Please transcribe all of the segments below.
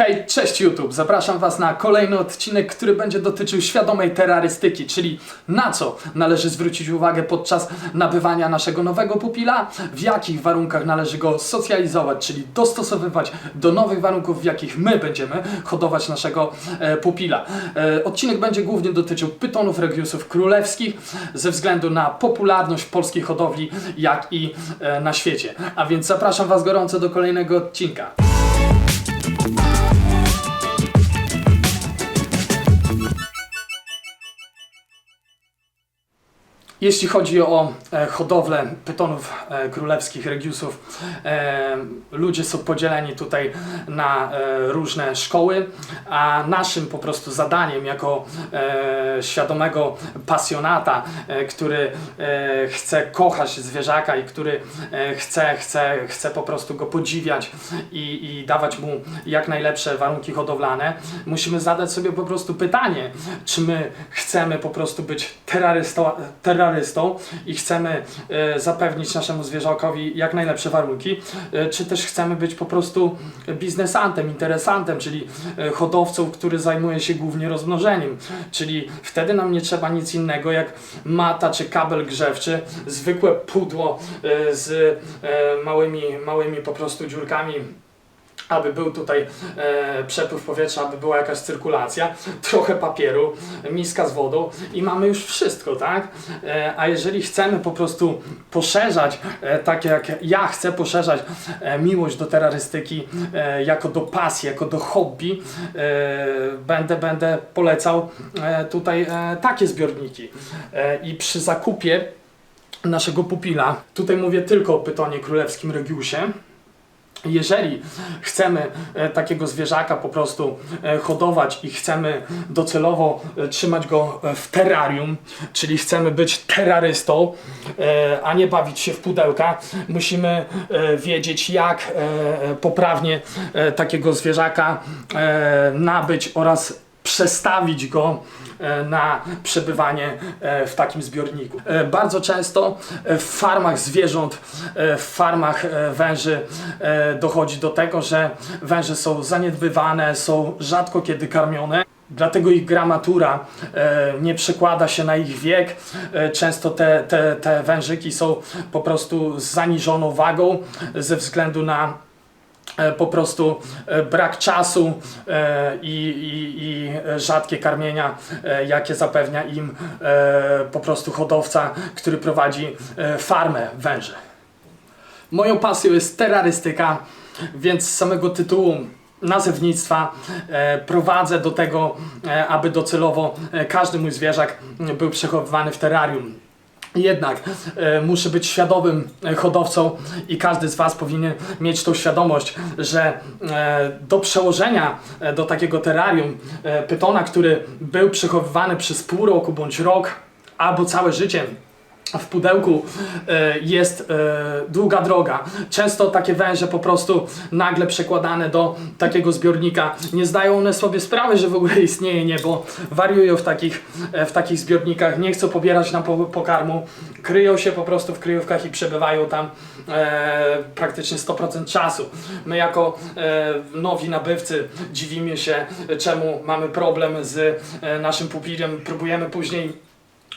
Hej, cześć YouTube! Zapraszam Was na kolejny odcinek, który będzie dotyczył świadomej terrorystyki, czyli na co należy zwrócić uwagę podczas nabywania naszego nowego pupila, w jakich warunkach należy go socjalizować, czyli dostosowywać do nowych warunków, w jakich my będziemy hodować naszego e, pupila. E, odcinek będzie głównie dotyczył pytonów regiusów królewskich, ze względu na popularność polskiej hodowli, jak i e, na świecie. A więc zapraszam Was gorąco do kolejnego odcinka. Jeśli chodzi o e, hodowlę pytonów e, królewskich, regiusów, e, ludzie są podzieleni tutaj na różne szkoły, a naszym po prostu zadaniem jako świadomego pasjonata, który chce kochać zwierzaka i który chce, chce, chce po prostu go podziwiać i, i dawać mu jak najlepsze warunki hodowlane, musimy zadać sobie po prostu pytanie, czy my chcemy po prostu być terrorystą, i chcemy e, zapewnić naszemu zwierzakowi jak najlepsze warunki, e, czy też chcemy być po prostu biznesantem, interesantem, czyli e, hodowcą, który zajmuje się głównie rozmnożeniem. Czyli wtedy nam nie trzeba nic innego jak mata czy kabel grzewczy, zwykłe pudło z małymi, małymi po prostu dziurkami aby był tutaj e, przepływ powietrza, aby była jakaś cyrkulacja, trochę papieru, miska z wodą i mamy już wszystko, tak? E, a jeżeli chcemy po prostu poszerzać, e, tak jak ja chcę poszerzać e, miłość do terrorystyki e, jako do pasji, jako do hobby, e, będę, będę polecał e, tutaj e, takie zbiorniki. E, I przy zakupie naszego pupila, tutaj mówię tylko o pytonie królewskim Regiusie, jeżeli chcemy e, takiego zwierzaka po prostu e, hodować i chcemy docelowo e, trzymać go w terrarium, czyli chcemy być terrorystą, a nie bawić się w pudełka, musimy wiedzieć jak poprawnie takiego zwierzaka nabyć oraz przestawić go na przebywanie e, w takim zbiorniku. E, Bardzo często e, w farmach zwierząt, e, w farmach e, węży e, dochodzi do tego, że węże są zaniedbywane, są rzadko kiedy karmione. Dlatego ich gramatura e, nie przekłada się na ich wiek. E, często te, te, te wężyki są po prostu z zaniżoną wagą ze względu na e, po prostu e, brak czasu e, i, i, i rzadkie karmienia, e, jakie zapewnia im e, po prostu hodowca, który prowadzi e, farmę węży. Moją pasją jest terrorystyka, więc z samego tytułu nazewnictwa e, prowadzę do tego, e, aby docelowo e, każdy mój zwierzak był przechowywany w terrarium. Jednak e, muszę być świadomym e, hodowcą i każdy z Was powinien mieć tą świadomość, że e, do przełożenia e, do takiego terrarium e, pytona, który był przechowywany przez pół roku bądź rok albo całe życie w pudełku e, jest e, długa droga. Często takie węże po prostu nagle przekładane do takiego zbiornika. Nie zdają one sobie sprawy, że w ogóle istnieje niebo. Wariują w takich, e, w takich zbiornikach, nie chcą pobierać na po, pokarmu, kryją się po prostu w kryjówkach i przebywają tam praktycznie 100% czasu. My jako nowi nabywcy dziwimy się, czemu mamy problem z naszym pupilem. Próbujemy później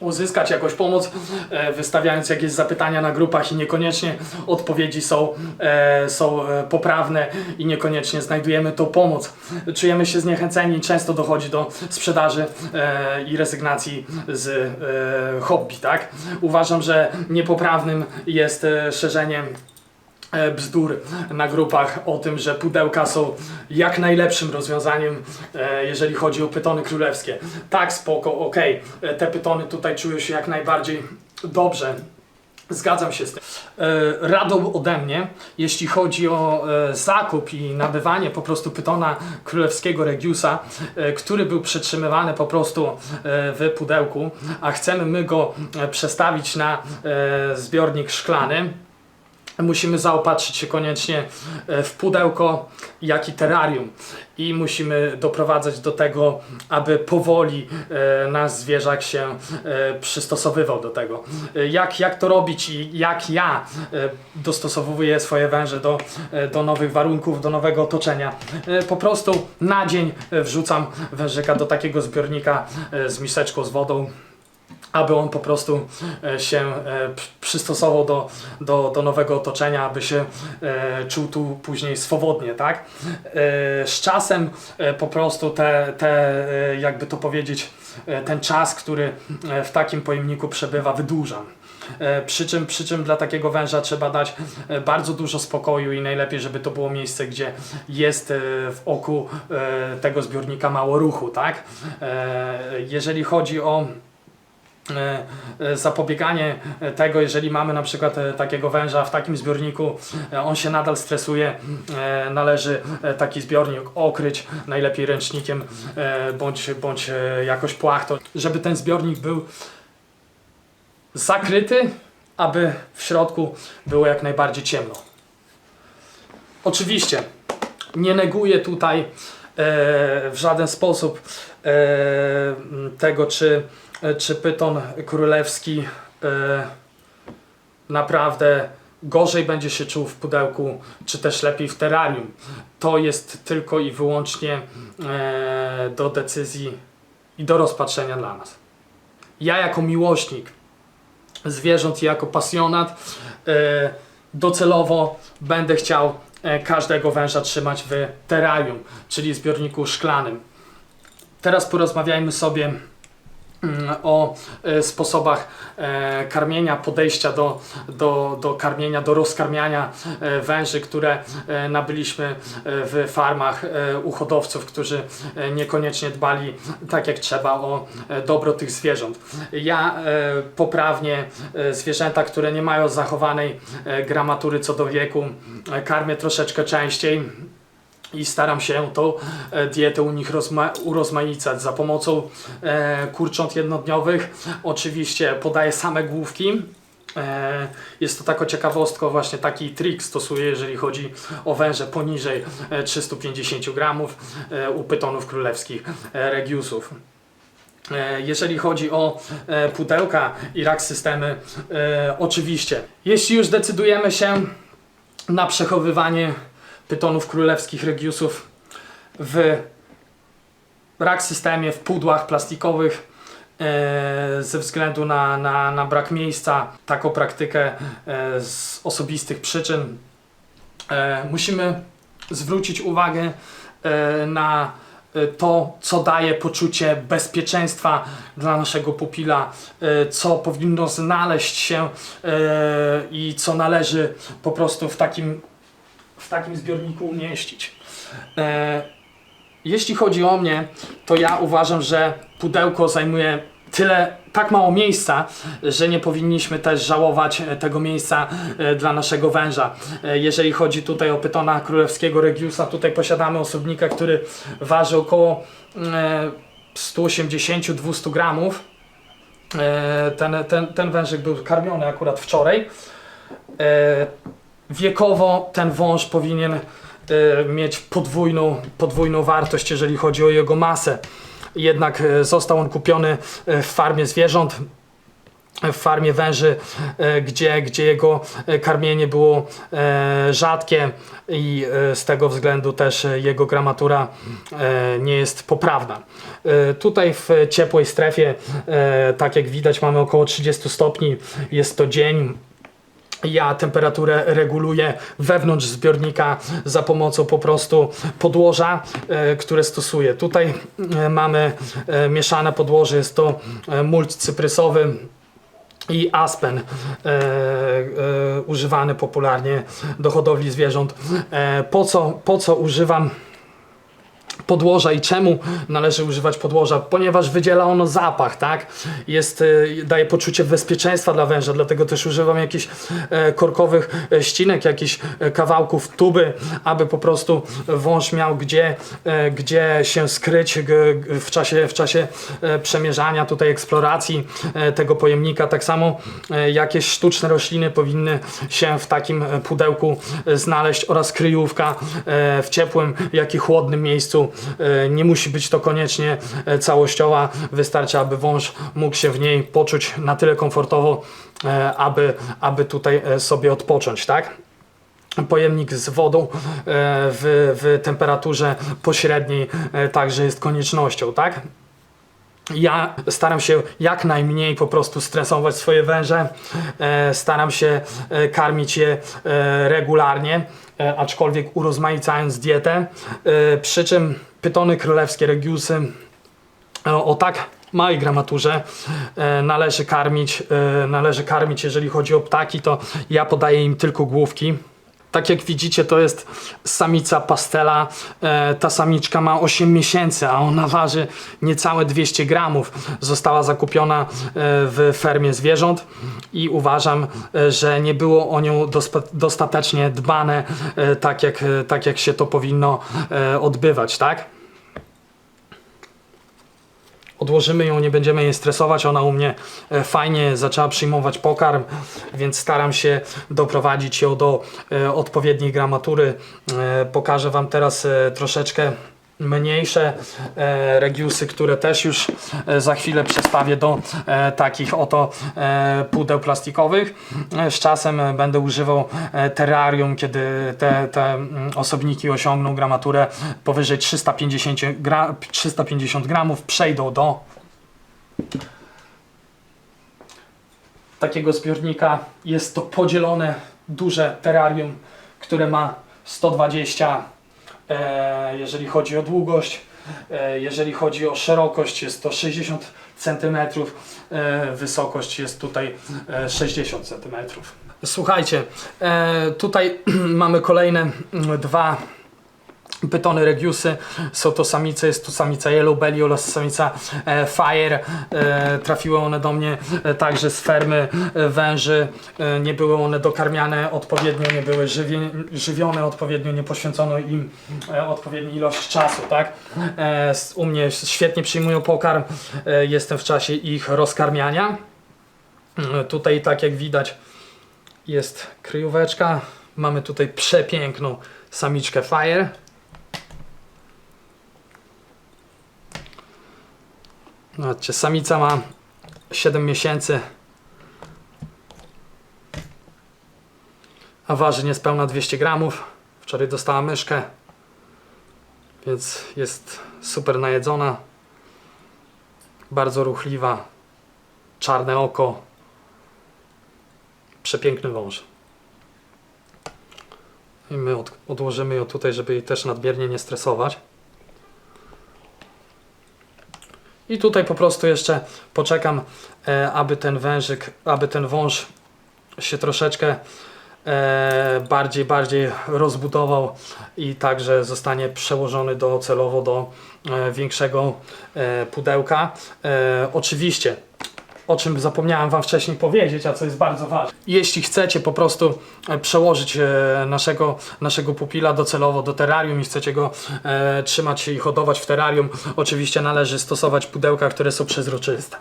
uzyskać jakąś pomoc, e, wystawiając jakieś zapytania na grupach i niekoniecznie odpowiedzi są, e, są e, poprawne i niekoniecznie znajdujemy tą pomoc. Czujemy się zniechęceni, często dochodzi do sprzedaży i rezygnacji z hobby, tak? Uważam, że niepoprawnym jest szerzenie bzdur na grupach o tym, że pudełka są jak najlepszym rozwiązaniem, e, jeżeli chodzi o pytony królewskie. Tak, spoko, okej, e, te pytony tutaj czują się jak najbardziej dobrze. Zgadzam się z tym. E, Radą ode mnie, jeśli chodzi o e, zakup i nabywanie po prostu pytona królewskiego Regiusa, e, który był przetrzymywany po prostu e, w pudełku, a chcemy my go e, przestawić na e, zbiornik szklany, musimy zaopatrzyć się koniecznie e, w pudełko, jak i terrarium. I musimy doprowadzać do tego, aby powoli e, nasz zwierzak się e, przystosowywał do tego. Jak, jak to robić i jak ja dostosowuję swoje węże do, do nowych warunków, do nowego otoczenia. Po prostu na dzień wrzucam wężyka do takiego zbiornika z miseczką z wodą aby on po prostu e, się e, pr- przystosował do, do, do nowego otoczenia, aby się e, czuł tu później swobodnie, tak? Z czasem po prostu te, te jakby to powiedzieć, ten czas, który w takim pojemniku przebywa, wydłużam. Przy czym, przy czym dla takiego węża trzeba dać bardzo dużo spokoju i najlepiej, żeby to było miejsce, gdzie jest w oku tego zbiornika mało ruchu, tak? Jeżeli chodzi o zapobieganie e, tego, jeżeli mamy na przykład e, takiego węża w takim zbiorniku, e, on się nadal stresuje, e, należy e, taki zbiornik okryć najlepiej ręcznikiem e, bądź, bądź e, jakoś płachtą, żeby ten zbiornik był zakryty, aby w środku było jak najbardziej ciemno. Oczywiście nie neguję tutaj e, w żaden sposób e, tego, czy, e, czy pyton królewski e, naprawdę gorzej będzie się czuł w pudełku, czy też lepiej w terrarium. To jest tylko i wyłącznie e, do decyzji i do rozpatrzenia dla nas. Ja jako miłośnik zwierząt i jako pasjonat e, docelowo będę chciał e, każdego węża trzymać w terrarium, czyli zbiorniku szklanym. Teraz porozmawiajmy sobie o e, sposobach e, karmienia, podejścia do, do, do karmienia, do rozkarmiania e, węży, które nabyliśmy w farmach u hodowców, którzy niekoniecznie dbali tak jak trzeba o dobro tych zwierząt. Ja poprawnie zwierzęta, które nie mają zachowanej gramatury co do wieku, karmię troszeczkę częściej i staram się tą e, dietę u nich rozma- urozmaicać za pomocą e, kurcząt jednodniowych. Oczywiście podaję same główki. E, Jest to taką ciekawostką, właśnie taki trik stosuję, jeżeli chodzi o węże poniżej e, 350 gramów e, u pytonów królewskich e, regiusów. E, Jeżeli chodzi o e, pudełka i rak systemy, e, oczywiście, jeśli już decydujemy się na przechowywanie pytonów królewskich regiusów w rak systemie, w pudłach plastikowych, e, ze względu na, na, na brak miejsca, taką praktykę e, z osobistych przyczyn, e, musimy zwrócić uwagę na to, co daje poczucie bezpieczeństwa dla naszego pupila, co powinno znaleźć się i co należy po prostu w takim, w takim zbiorniku umieścić. E, Jeśli chodzi o mnie, to ja uważam, że pudełko zajmuje tyle, tak mało miejsca, że nie powinniśmy też żałować e, tego miejsca e, dla naszego węża. E, Jeżeli chodzi tutaj o pytona królewskiego Regiusa, tutaj posiadamy osobnika, który waży około e, 180-200 gramów. Ten, ten, ten wężyk był karmiony akurat wczoraj. Wiekowo ten wąż powinien e, mieć podwójną, podwójną wartość, jeżeli chodzi o jego masę. Jednak e, został on kupiony e, w farmie zwierząt, w farmie węży, gdzie, gdzie jego karmienie było rzadkie i z tego względu też jego gramatura nie jest poprawna. Tutaj w ciepłej strefie, tak jak widać, mamy około 30 stopni, jest to dzień, ja temperaturę reguluję wewnątrz zbiornika za pomocą po prostu podłoża, e, które stosuję. Tutaj e, mamy e, mieszane podłoże, jest to mulch cyprysowy i aspen używany popularnie do hodowli zwierząt. Po, co, po co używam podłoża i czemu należy używać podłoża, ponieważ wydziela ono zapach, tak? Jest, y, daje poczucie bezpieczeństwa dla węża, dlatego też używam jakichś e, korkowych e, ścinek, jakichś e, kawałków tuby, aby po prostu wąż miał gdzie, e, gdzie się skryć w czasie, w czasie e, przemierzania, tutaj eksploracji e, tego pojemnika. Tak samo e, jakieś sztuczne rośliny powinny się w takim e, pudełku e, znaleźć oraz kryjówka e, w ciepłym, jak i chłodnym miejscu. E, Nie musi być to koniecznie e, całościowa, wystarczy, aby wąż mógł się w niej poczuć na tyle komfortowo, e, aby, aby tutaj sobie odpocząć, tak? Pojemnik z wodą w, w temperaturze pośredniej także jest koniecznością, tak? Ja staram się jak najmniej po prostu stresować swoje węże. E, staram się e, karmić je e, regularnie, aczkolwiek urozmaicając dietę. Przy czym pytony królewskie regiusy o tak małej gramaturze należy karmić, należy karmić, jeżeli chodzi o ptaki, to ja podaję im tylko główki. Tak jak widzicie, to jest samica pastela. E, ta samiczka ma 8 miesięcy, a ona waży niecałe 200 gramów. Została zakupiona e, w fermie zwierząt i uważam, e, że nie było o nią dostatecznie dbane, e, tak jak, e, tak jak się to powinno e, odbywać, tak? Odłożymy ją, nie będziemy jej stresować. Ona u mnie e, fajnie zaczęła przyjmować pokarm, więc staram się doprowadzić ją do e, odpowiedniej gramatury. E, pokażę Wam teraz troszeczkę mniejsze e, regiusy, które też już e, za chwilę przestawię do e, takich oto e, pudeł plastikowych. E, z czasem e, będę używał e, terrarium, kiedy te, te mm, osobniki osiągną gramaturę powyżej 350, gra, 350 gramów, przejdą do takiego zbiornika. Jest to podzielone duże terrarium, które ma 120 e, jeżeli chodzi o długość, e, jeżeli chodzi o szerokość jest to 60 cm, e, wysokość jest tutaj e, 60 cm. Słuchajcie, e, tutaj mamy kolejne mm, dwa Pytony Regiusy, są to samice, jest to samica Yellow Belly oraz samica e, Fire. E, trafiły one do mnie e, także z fermy e, węży. E, nie były one dokarmiane odpowiednio, nie były żywie, żywione odpowiednio, nie poświęcono im e, odpowiedniej ilość czasu, tak? E, u mnie świetnie przyjmują pokarm, e, jestem w czasie ich rozkarmiania. E, tutaj tak jak widać jest kryjóweczka. Mamy tutaj przepiękną samiczkę Fire. Zobaczcie, samica ma 7 miesięcy, a waży niespełna 200 gramów. Wczoraj dostała myszkę, więc jest super najedzona, bardzo ruchliwa, czarne oko, przepiękny wąż. I my od, odłożymy ją tutaj, żeby jej też nadmiernie nie stresować. I tutaj po prostu jeszcze poczekam, e, aby ten wężyk, aby ten wąż się troszeczkę e, bardziej, bardziej rozbudował i także zostanie przełożony docelowo do e, większego pudełka. Oczywiście o czym zapomniałem Wam wcześniej powiedzieć, a co jest bardzo ważne. Jeśli chcecie po prostu e, przełożyć e, naszego, naszego pupila docelowo do terrarium i chcecie go e, trzymać i hodować w terrarium, oczywiście należy stosować pudełka, które są przezroczyste.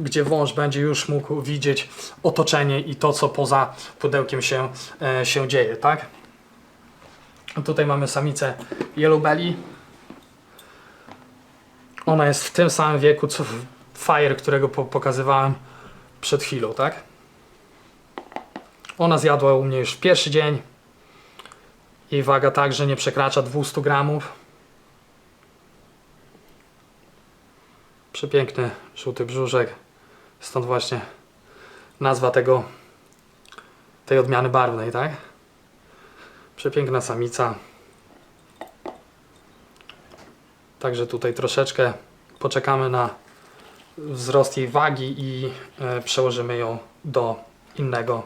Gdzie wąż będzie już mógł widzieć otoczenie i to, co poza pudełkiem się, e, się dzieje, tak? Tutaj mamy samicę Yellow Belly. Ona jest w tym samym wieku, co Fire, którego po pokazywałem przed chwilą, tak? Ona zjadła u mnie już w pierwszy dzień. Jej waga także nie przekracza 200 gramów. Przepiękny żółty brzuszek. Stąd właśnie nazwa tego tej odmiany barwnej, tak? Przepiękna samica. Także tutaj troszeczkę poczekamy na wzrost jej wagi i e, przełożymy ją do innego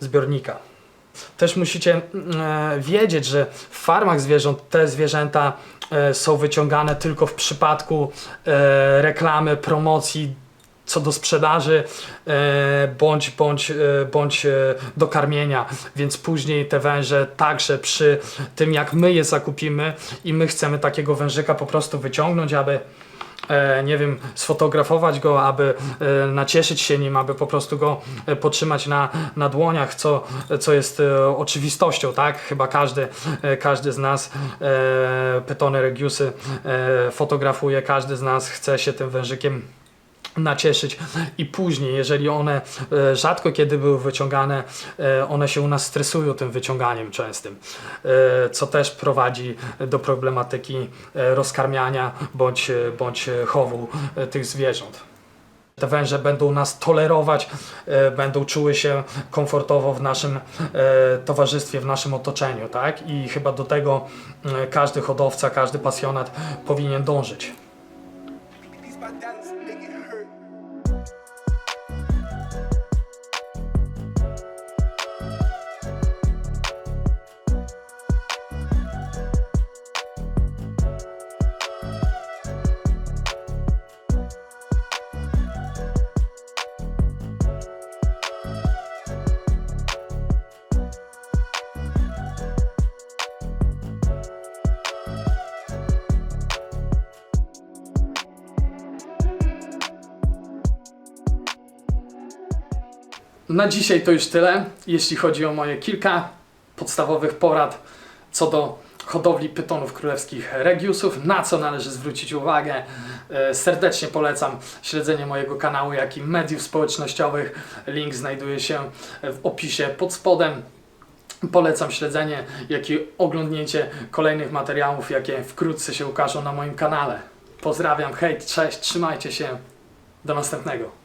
zbiornika. Też musicie e, wiedzieć, że w farmach zwierząt te zwierzęta e, są wyciągane tylko w przypadku reklamy, promocji, co do sprzedaży bądź, bądź, bądź do karmienia, więc później te węże także przy tym jak my je zakupimy i my chcemy takiego wężyka po prostu wyciągnąć, aby nie wiem, sfotografować go, aby e, nacieszyć się nim, aby po prostu go e, potrzymać na, na dłoniach, co, co jest e, oczywistością, tak? Chyba każdy, e, każdy z nas e, pytony regiusy e, fotografuje, każdy z nas chce się tym wężykiem nacieszyć i później, jeżeli one e, rzadko kiedy były wyciągane, e, one się u nas stresują tym wyciąganiem częstym, e, co też prowadzi do problematyki rozkarmiania bądź, bądź chowu tych zwierząt. Te węże będą nas tolerować, będą czuły się komfortowo w naszym towarzystwie, w naszym otoczeniu, tak? I chyba do tego każdy hodowca, każdy pasjonat powinien dążyć. Na dzisiaj to już tyle, jeśli chodzi o moje kilka podstawowych porad co do hodowli pytonów królewskich regiusów, na co należy zwrócić uwagę. E, Serdecznie polecam śledzenie mojego kanału, jak i mediów społecznościowych. Link znajduje się w opisie pod spodem. Polecam śledzenie, jak i oglądnięcie kolejnych materiałów, jakie wkrótce się ukażą na moim kanale. Pozdrawiam, hej, cześć, trzymajcie się, do następnego.